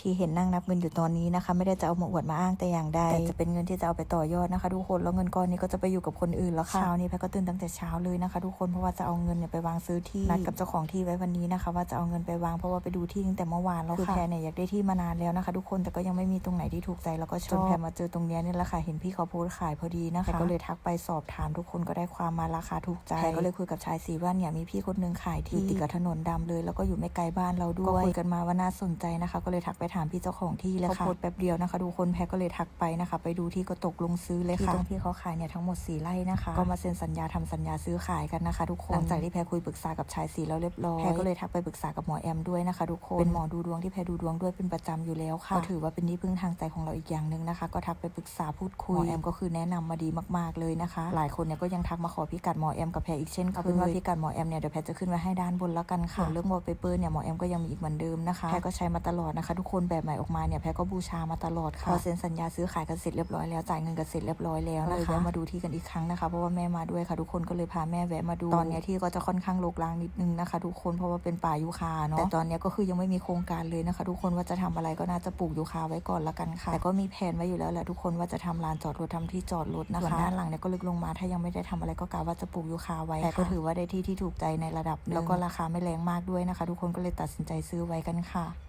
ที่เห็นนั่งนับเงินอยู่ตอนนี้นะคะ ไม่ได้จะเอามาอวดมาอ้างแต่อย่างใดแต่จะเป็นเงินที่จะเอาไปต่อยอดนะคะ ทุกคนแล้วเงินก้อนนี้ก็จะไปอยู่กับคนอื่นแล้วค่ะเช้านี้แพทก็ตื่นตั้งแต่เช้าเลยนะคะ ทุกคนเพราะว่าจะเอาเงินเนี่ยไปวางซื้อที่นัดกับเจ้าของที่ไว้วันนี้นะคะ ว่าจะเอาเงินไปวางเพราะว่าไปดูที่ตั้งแต่เมื่อวานแล้วค่ะคือแพรเนี่ยอยากได้ที่มานานแล้วนะคะ ทุกคนแต่ก็ยังไม่มีตรงไหนที่ถูกใจแล้วก็ชอบจนแพรมาเจอตรงเนี้ยนี่แหละค่ะเห็นพี่เขาโพสต์ขายพอดีนะคะแพรก็เลยทักไปสอบถามทุกคนก็ได้ความมาราคาถูกใจแพรก็เลยคุยกับชายสีว่าเนี่ยมีพี่คนนึงขายที่ติดกับถนนดำเลย แล้วก็อยู่ไม่ไกลบ้านเราด้วยก็คุยกันมาว่าน่าสนใจนะคะ ก็เลยทักไปถามพี่เจ้าของที่เลยค่ะโพสต์แป๊บเดียวนะคะทุกคนแพรก็เลยทักไปนะคะ ไปดูที่ก็ตกลงซื้อเลยค่ะที่ตรงที่เขาขายเนี่ยทั้งหมด4ไร่นะคะ ก็มาเซ็นสัญญาทำสัญญาซื้อขายกันนะคะ ทุกคนหลังจากที่แพรคุยปรึกษากับชายสีแล้วเรียบร้อยแพรก็เลยทักไปปรึกษากับหมอแอมด้วยนะคะทุกคนเป็นหมอดูดวงที่แพรดูดวงด้วยเป็นประจำอยู่แล้วค่ะก็ถือว่าเป็นที่พึ่งทางใจของเราอีกอย่างหนึ่งนะคะ ก็ทักไปปรึกษาพูดคุยหมอแอมก็คือแนะนำมาดีมากๆเลยนะคะ หลายคนเนี่ยก็ยังทักมาขอพิกัดหมอแอมกับแพรอีกเช่นเคยเอาเป็นว่าพิกัดหมอแอมเนี่ยเดี๋ยวแพรจะขึ้นไว้ให้ด้านบนแล้วกันค่ะส่วนเรื่องวอลเปเปอร์เนี่ยหมอแอมก็ยังมีอีกเหมือนเดิมนะคะแพรก็ใช้มาตลอดนะคะ ทุกคนแบบใหม่ออกมาเนี่ยแพรก็บูชามาตลอดค่ะพอเซ็นสัญญาซื้อขายกันเสร็จเรียบร้อยแล้วจ่ายเงินกันเสร็จเรียบร้อยแล้วนะคะเลยแวะมาดูที่กันอีกครั้งนะคะเพราะว่าแม่มาด้วยค่ะทุกคนก็เลยพาแม่แวะมาดูตอนเนี้ยที่ก็จะค่อนข้างรกร้างนิดนึงนะคะ ทุกคนเพราะว่าเป็นป่ายูคาเนาะแต่ตอนเนี้ยก็คือยังไม่มีโครงการเลยนะคะ ทุกคนว่าจะทำอะไรก็น่าจะปลูกยูคาไว้ก่อนละกันค่ะแต่ก็มีแผนไว้อยู่แล้วแหละทุกคนว่าจะทำลานจอดรถทำที่จอดรถนะคะส่วนด้านหลังเนี่ยก็ลึกลงมาถ้ายังไม่ได้ทำอะไรก็กะว่าจะปลูกยูคาไว้แต่ก็ถือว่าได้ที่ที่ถูกใจในระดับหนึ่งแล้วก็ราคาไม่แรงมากด้วยนะคะ ทุกคนก็เลยตัดสินใจซื้อไว้กันค่ะ